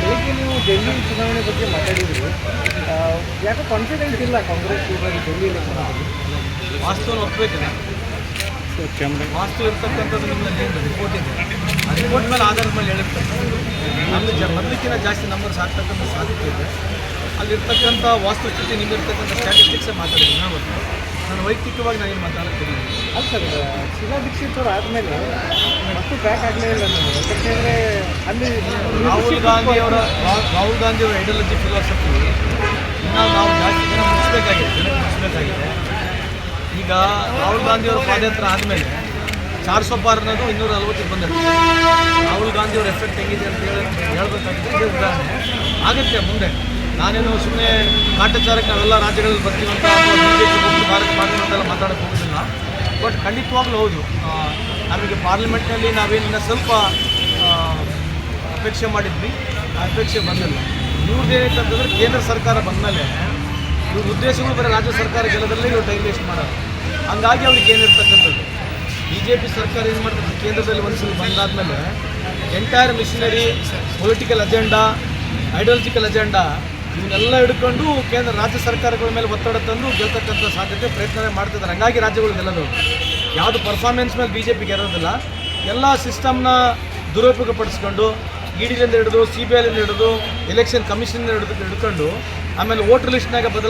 ಬೆಳಿಗ್ಗೆ ನೀವು ಡೆಲ್ಲಿ ಚುನಾವಣೆ ಬಗ್ಗೆ ಮಾತಾಡಿದ್ರು ಯಾಕೋ ಕಾನ್ಫಿಡೆನ್ಸ್ ಇಲ್ಲ ಕಾಂಗ್ರೆಸ್ ಡೆಲ್ಲಿ ವಾಸ್ತವ ಒಪ್ಪಬೇಕಿಲ್ಲ ವಾಸ್ತವ ಇರ್ತಕ್ಕಂಥದ್ದು ನಿಮ್ಮಲ್ಲಿ ರಿಪೋರ್ಟ್ ಇದೆ ಆ ರಿಪೋರ್ಟ್ ಮೇಲೆ ಆಧಾರದ ಮೇಲೆ ಹೇಳಿರ್ತಕ್ಕಂಥ ನಮ್ಮ ಮೊದಲಿಕ್ಕಿಂತ ಜಾಸ್ತಿ ನಂಬರ್ಸ್ ಆಗ್ತಕ್ಕಂಥ ಸಾಧ್ಯತೆ ಇದೆ ಅಲ್ಲಿರ್ತಕ್ಕಂಥ ವಾಸ್ತುಸ್ಥಿತಿ ನಿಮ್ಮಿರ್ತಕ್ಕಂಥ ಸ್ಟ್ಯಾಟಿಸ್ಟಿಕ್ಸೇ ಮಾತಾಡಿದ್ದೀನಿ ನಾವು ಗೊತ್ತು? ನಾನು ವೈಯಕ್ತಿಕವಾಗಿ ನಾನು ಏನು ಮಾತಾಡ್ತೀನಿ ಅಲ್ಲ ಸರ್ ಶಿಲಾ ದೀಕ್ಷಿತ್ ಅವ್ರು ಆದಮೇಲೆ ಮತ್ತು ಬ್ಯಾಕ್ ಆಗಲೇ ಇಲ್ಲ ನಾನು ಯಾಕೆಂದರೆ ಅಲ್ಲಿ ರಾಹುಲ್ ಗಾಂಧಿ ಅವರ ರಾಹುಲ್ ಗಾಂಧಿ ಅವರ ಐಡಿಯಾಲಜಿ ಫಿಲಾಸಫಿ ಇನ್ನೂ ನಾವು ಜಾಸ್ತಿ ಜನ ಮುಚ್ಚಬೇಕಾಗಿದೆ ಜನಕ್ಕೆ ಮುಚ್ಚಬೇಕಾಗಿದೆ ಈಗ ರಾಹುಲ್ ಗಾಂಧಿ ಅವರ ಪಾದಯಾತ್ರೆ ಆದಮೇಲೆ ಚಾರ್ ಸौ ಪಾರ್ ಅನ್ನೋದು ಇನ್ನೂರ ನಲ್ವತ್ತಿಗೆ ಬಂದಿದೆ. ರಾಹುಲ್ ಗಾಂಧಿ ಅವ್ರ ಎಫೆಕ್ಟ್ ಹೆಂಗಿದೆ ಅಂತ ಹೇಳಿ ಹೇಳ್ಬೇಕಾಗಿದೆ ಉದಾಹರಣೆ. ಆಗುತ್ತೆ ಮುಂದೆ. ನಾನೇನು ಸುಮ್ಮನೆ ಕಾಟಾಚಾರಕ್ಕೆ ನಾವೆಲ್ಲ ರಾಜ್ಯಗಳಲ್ಲಿ ಬರ್ತೀವಿ ಹೋಗಿ ಭಾರತ ಅಂತೆಲ್ಲ ಮಾತಾಡೋಕ್ಕೆ ಹೋಗೋದಿಲ್ಲ. ಬಟ್ ಖಂಡಿತವಾಗ್ಲೂ ಹೌದು. ನಮಗೆ ಪಾರ್ಲಿಮೆಂಟ್ನಲ್ಲಿ ನಾವೇನಿನ್ನ ಸ್ವಲ್ಪ ಅಪೇಕ್ಷೆ ಮಾಡಿದ್ವಿ. ಆ ಅಪೇಕ್ಷೆ ಬಂದಿಲ್ಲ. ಇವ್ರದ್ದು ಏನೈತೆ ಅಂತಂದ್ರೆ ಕೇಂದ್ರ ಸರ್ಕಾರ ಬಂದಮೇಲೆ ಇವ್ರ ಉದ್ದೇಶಗಳು ಬರೀ ರಾಜ್ಯ ಸರ್ಕಾರ ಗೆಲ್ಲದಲ್ಲೇ ಇವ್ರು ಟೈಮ್ ವೇಸ್ಟ್ ಮಾಡೋದು. ಹಂಗಾಗಿ ಅವ್ರಿಗೆ ಏನಿರ್ತಕ್ಕಂಥದ್ದು ಬಿ ಜೆ ಪಿ ಸರ್ಕಾರ ಏನು ಮಾಡ್ತದೆ? ಕೇಂದ್ರದಲ್ಲಿ ಒಂದ್ಸಲ ಬಂದಾದಮೇಲೆ entire missionary political agenda ideological agenda ಇವನ್ನೆಲ್ಲ ಹಿಡ್ಕೊಂಡು ಕೇಂದ್ರ ರಾಜ್ಯ ಸರ್ಕಾರಗಳ ಮೇಲೆ ಒತ್ತಡ ತಂದು ಗೆಲ್ತಕ್ಕಂಥ ಸಾಧ್ಯತೆ ಪ್ರಯತ್ನ ಮಾಡ್ತಿದ್ದಾರೆ ಹಂಗಾಗಿ ರಾಜ್ಯಗಳು ಗೆಲ್ಲೋದು. ಯಾವುದು ಪರ್ಫಾರ್ಮೆನ್ಸ್ ಮೇಲೆ ಬಿ ಜೆ ಪಿ ಗೆಲ್ಲೋದಿಲ್ಲ. ಎಲ್ಲ ಸಿಸ್ಟಮ್ನ ದುರುಪಯೋಗಪಡಿಸ್ಕೊಂಡು ಇಡಿಲಿಂದ ಹಿಡಿದು ಸಿ ಬಿ ಐಲಿಂದ ಹಿಡಿದು ಎಲೆಕ್ಷನ್ ಕಮಿಷನ್ ಹಿಡಿದು ಹಿಡ್ಕೊಂಡು ಆಮೇಲೆ ವೋಟರ್ ಲಿಸ್ಟ್ನಾಗ ಬದಲ